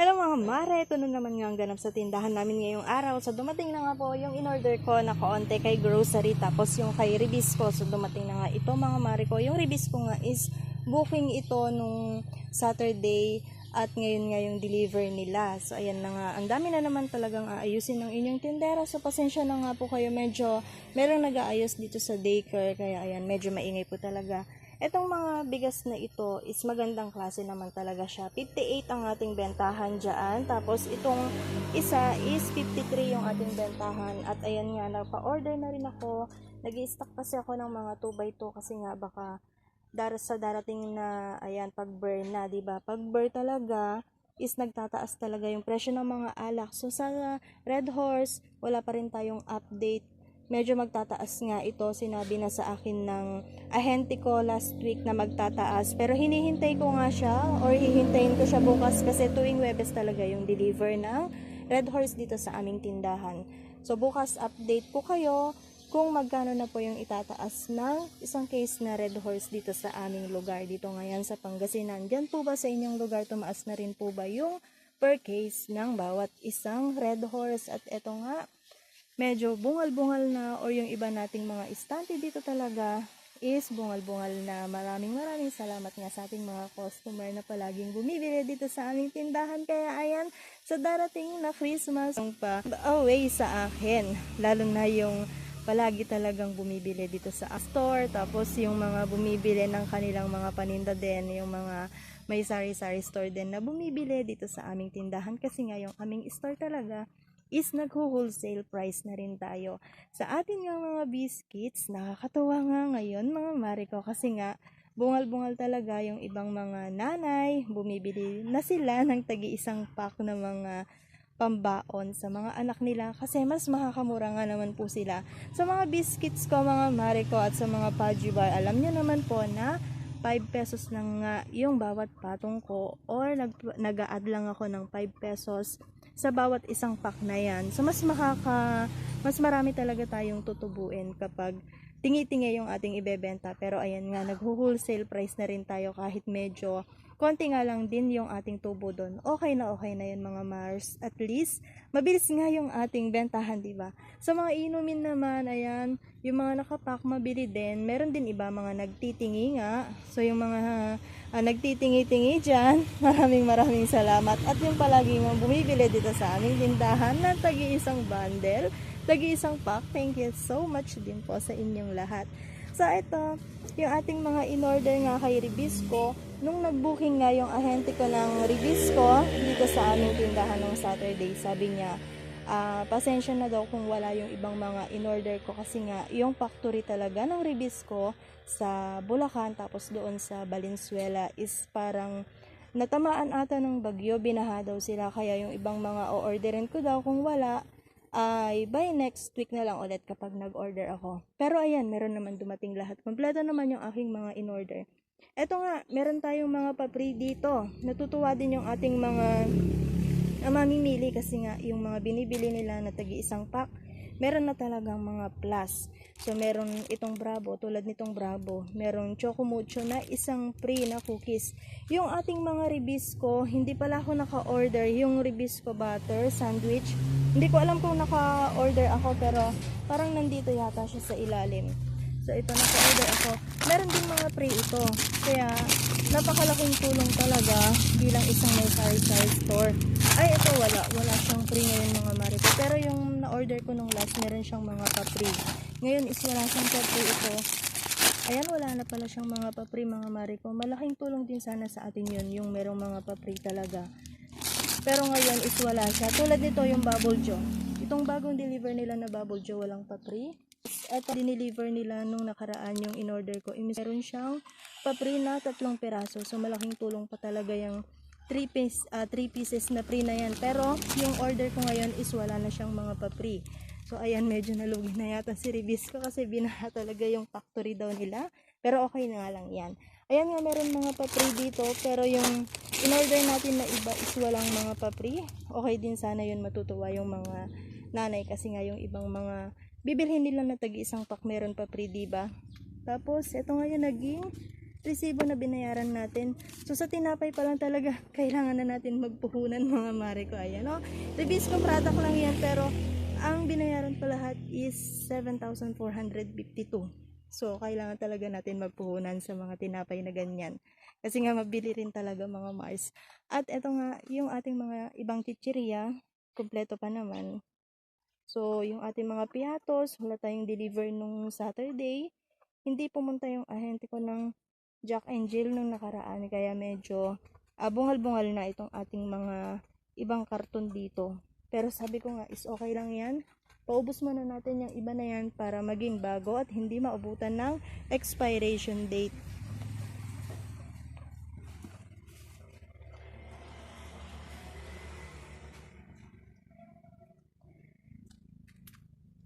Hello mga mare, ito na naman nga ang ganap sa tindahan namin ngayong araw. So dumating na nga po yung in-order ko na kaonte kay grocery tapos yung kay ribis ko. So dumating na nga ito mga mare ko. Yung ribis ko nga is booking ito nung Saturday at ngayon nga yung deliver nila. So ayan na nga, ang dami na naman talagang aayusin ng inyong tindera. So pasensya na nga po kayo, medyo merong nag-aayos dito sa daycare. Kaya ayan, medyo maingay po talaga. Etong mga bigas na ito is magandang klase naman talaga siya. 58 ang ating bentahan dyan. Tapos itong isa is 53 yung ating bentahan. At ayan nga, nagpa-order na rin ako. nag stock kasi ako ng mga 2x2 kasi nga baka dar sa darating na ayan pag-burn na, 'di ba? Pag-burn talaga is nagtataas talaga yung presyo ng mga alak. So sa Red Horse, wala pa rin tayong update medyo magtataas nga ito. Sinabi na sa akin ng ahente ko last week na magtataas. Pero hinihintay ko nga siya or hihintayin ko siya bukas kasi tuwing Webes talaga yung deliver ng Red Horse dito sa aming tindahan. So bukas update ko kayo kung magkano na po yung itataas ng isang case na Red Horse dito sa aming lugar dito ngayon sa Pangasinan. Diyan po ba sa inyong lugar tumaas na rin po ba yung per case ng bawat isang Red Horse? At eto nga, medyo bungal-bungal na or yung iba nating mga istante dito talaga is bungal-bungal na. Maraming maraming salamat nga sa ating mga customer na palaging bumibili dito sa aming tindahan. Kaya ayan, sa darating na Christmas, ang pa away sa akin. Lalo na yung palagi talagang bumibili dito sa store. Tapos yung mga bumibili ng kanilang mga paninda din, yung mga may sari-sari store din na bumibili dito sa aming tindahan. Kasi nga yung aming store talaga is nag-wholesale price na rin tayo. Sa atin nga mga biscuits, nakakatawa nga ngayon mga mariko kasi nga bungal-bungal talaga yung ibang mga nanay, bumibili na sila ng tagi-isang pack na mga pambaon sa mga anak nila kasi mas makakamura nga naman po sila. Sa mga biscuits ko mga mariko at sa mga Pudgy bar, alam niyo naman po na 5 pesos lang nga yung bawat patong ko or nag, nag-add lang ako ng 5 pesos sa bawat isang pack na yan. So, mas makaka, mas marami talaga tayong tutubuin kapag tingi-tingi yung ating ibebenta. Pero ayan nga, nag-wholesale price na rin tayo kahit medyo konti nga lang din yung ating tubo doon. Okay na okay na yun mga Mars. At least, mabilis nga yung ating bentahan, di ba? Sa mga inumin naman, ayan, yung mga nakapak, mabili din. Meron din iba mga nagtitingi nga. So, yung mga uh, nagtitingi-tingi dyan, maraming maraming salamat. At yung palagi mga bumibili dito sa aming tindahan na tagi-isang bundle, tagi-isang pack, thank you so much din po sa inyong lahat. So, ito, yung ating mga in-order nga kay Ribisco, nung nag-booking nga yung ahente ko ng Ribisco dito sa aming tindahan ng Saturday, sabi niya, ah, pasensya na daw kung wala yung ibang mga in-order ko kasi nga yung factory talaga ng Ribisco sa Bulacan tapos doon sa Valenzuela is parang natamaan ata ng bagyo, binaha daw sila kaya yung ibang mga o-orderin ko daw kung wala ay by next week na lang ulit kapag nag-order ako. Pero ayan, meron naman dumating lahat. Kompleto naman yung aking mga in-order. Eto nga, meron tayong mga papri dito. Natutuwa din yung ating mga na mamimili kasi nga yung mga binibili nila na tagi isang pack, meron na talagang mga plus. So, meron itong Bravo, tulad nitong Bravo. Meron Choco Mucho na isang free na cookies. Yung ating mga Ribisco, hindi pala ako naka-order yung Ribisco butter sandwich. Hindi ko alam kung naka-order ako, pero parang nandito yata siya sa ilalim. So, ito naka-order ako. Meron din mga free ito. Kaya, napakalaking tulong talaga bilang isang may sari-sari store. Ay, ito wala. Wala siyang free ngayon mga marito. Pero yung na-order ko nung last, meron siyang mga pa-free. Ngayon is wala siyang pa-free ito. Ayan, wala na pala siyang mga pa-free mga mariko. Malaking tulong din sana sa atin yun, yung merong mga pa-free talaga. Pero ngayon is wala siya. Tulad nito yung Bubble Joe. Itong bagong deliver nila na Bubble Joe, walang pa-free. Ito, dineliver nila nung nakaraan yung in-order ko. Meron siyang pa-free na tatlong peraso. So, malaking tulong pa talaga yung 3 piece, three pieces na free na yan. Pero, yung order ko ngayon is wala na siyang mga pa-free. So, ayan, medyo nalugi na yata si Ribisco kasi binaha talaga yung factory daw nila. Pero okay na lang yan. Ayan nga, meron mga pa-free dito. Pero yung in-order natin na iba is walang mga pa-free. Okay din sana yun matutuwa yung mga nanay kasi nga yung ibang mga bibilhin nila na tagi isang pack meron pa free, diba? Tapos, ito nga yung naging resibo na binayaran natin. So sa tinapay pa lang talaga, kailangan na natin magpuhunan mga mare ko. Ayan, no? Ribisco product lang yan, pero ang binayaran pa lahat is 7,452. So, kailangan talaga natin magpuhunan sa mga tinapay na ganyan. Kasi nga mabili rin talaga mga Mars. At eto nga, yung ating mga ibang chichirya, kumpleto pa naman. So, yung ating mga piatos, wala tayong deliver nung Saturday. Hindi pumunta yung ahente ko ng Jack and Jill nung nakaraan. Kaya medyo ah, bungal-bungal na itong ating mga ibang karton dito. Pero sabi ko nga, is okay lang yan. Paubos muna natin yung iba na yan para maging bago at hindi maubutan ng expiration date.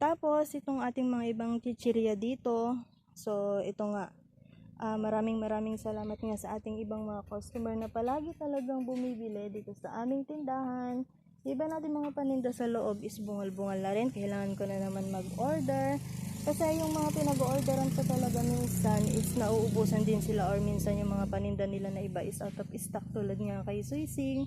Tapos, itong ating mga ibang chichirya dito. So, ito nga. ah, maraming maraming salamat nga sa ating ibang mga customer na palagi talagang bumibili dito sa aming tindahan. Iba natin mga paninda sa loob is bungal-bungal na rin. Kailangan ko na naman mag-order. Kasi yung mga pinag-orderan ko talaga minsan is nauubusan din sila or minsan yung mga paninda nila na iba is out of stock tulad nga kay Suising.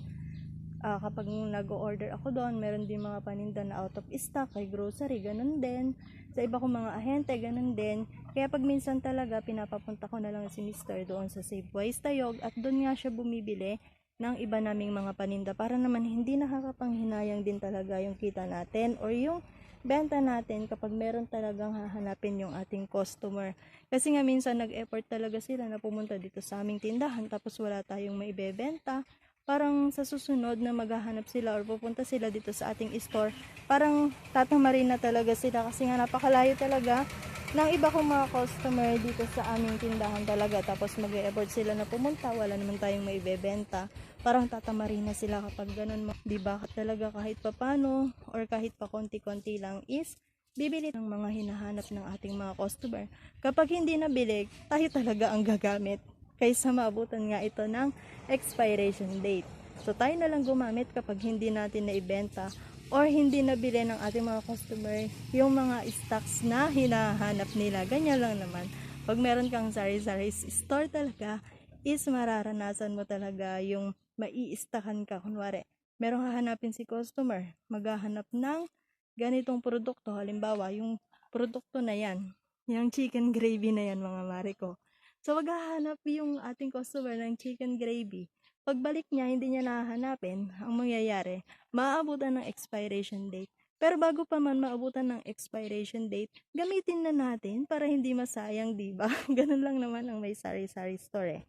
Ah, kapag nag-order ako doon, meron din mga paninda na out of stock, kay grocery, ganun din. Sa iba kong mga ahente, ganun din. Kaya pag minsan talaga, pinapapunta ko na lang si Mr. doon sa Safeway Tayog at doon nga siya bumibili ng iba naming mga paninda para naman hindi nakakapanghinayang din talaga yung kita natin or yung benta natin kapag meron talagang hahanapin yung ating customer. Kasi nga minsan nag-effort talaga sila na pumunta dito sa aming tindahan tapos wala tayong maibebenta parang sa susunod na maghahanap sila or pupunta sila dito sa ating store, parang tatamarin na talaga sila kasi nga napakalayo talaga ng iba kong mga customer dito sa aming tindahan talaga. Tapos mag effort sila na pumunta, wala naman tayong maibebenta. Parang tatamarin na sila kapag ganun. Ba talaga kahit papano or kahit pa konti-konti lang is bibili ng mga hinahanap ng ating mga customer. Kapag hindi nabili, tayo talaga ang gagamit kaysa maabutan nga ito ng expiration date. So tayo na lang gumamit kapag hindi natin naibenta or hindi nabili ng ating mga customer yung mga stocks na hinahanap nila. Ganyan lang naman. Pag meron kang sari-sari store talaga, is mararanasan mo talaga yung mai-stockan ka. Kunwari, merong hahanapin si customer, maghahanap ng ganitong produkto. Halimbawa, yung produkto na yan, yung chicken gravy na yan mga mare ko. So, maghahanap yung ating customer ng chicken gravy. Pagbalik niya, hindi niya nahanapin, ang mangyayari, maaabutan ng expiration date. Pero bago pa man maabutan ng expiration date, gamitin na natin para hindi masayang, di ba? Ganun lang naman ang may sari-sari store eh.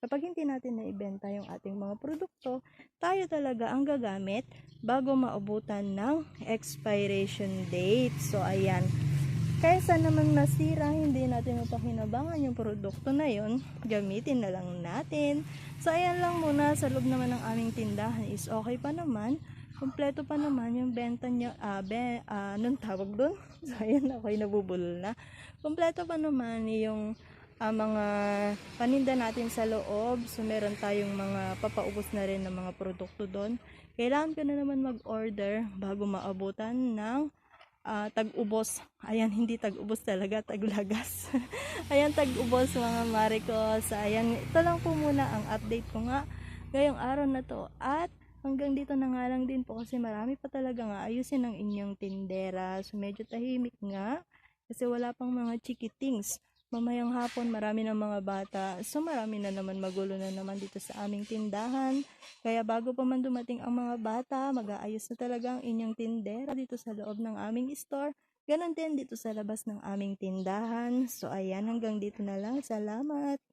Kapag hindi natin naibenta yung ating mga produkto, tayo talaga ang gagamit bago maabutan ng expiration date. So, ayan. Kaysa naman masira, hindi natin mapakinabangan yung produkto na yon, gamitin na lang natin. So, ayan lang muna sa loob naman ng aming tindahan is okay pa naman. Kompleto pa naman yung benta niya, ah, be, ah, anong tawag doon? So, ayan, ako'y nabubulol na. Kompleto pa naman yung ah, mga paninda natin sa loob. So, meron tayong mga papaubos na rin ng mga produkto doon. Kailangan ko na naman mag-order bago maabutan ng ah, tag-ubos. Ayan, hindi tag-ubos talaga, taglagas. Ayan, tag-ubos mga maricos. Ayan, ito lang po muna ang update ko nga ngayong araw na to. At hanggang dito na nga lang din po kasi marami pa talaga nga ayusin ang inyong tindera. So, medyo tahimik nga kasi wala pang mga chikitings. Mamayang hapon, marami ng mga bata. So, marami na naman magulo na naman dito sa aming tindahan. Kaya bago pa man dumating ang mga bata, mag-aayos na talaga ang inyong tindera dito sa loob ng aming store. Ganon din dito sa labas ng aming tindahan. So, ayan, hanggang dito na lang. Salamat!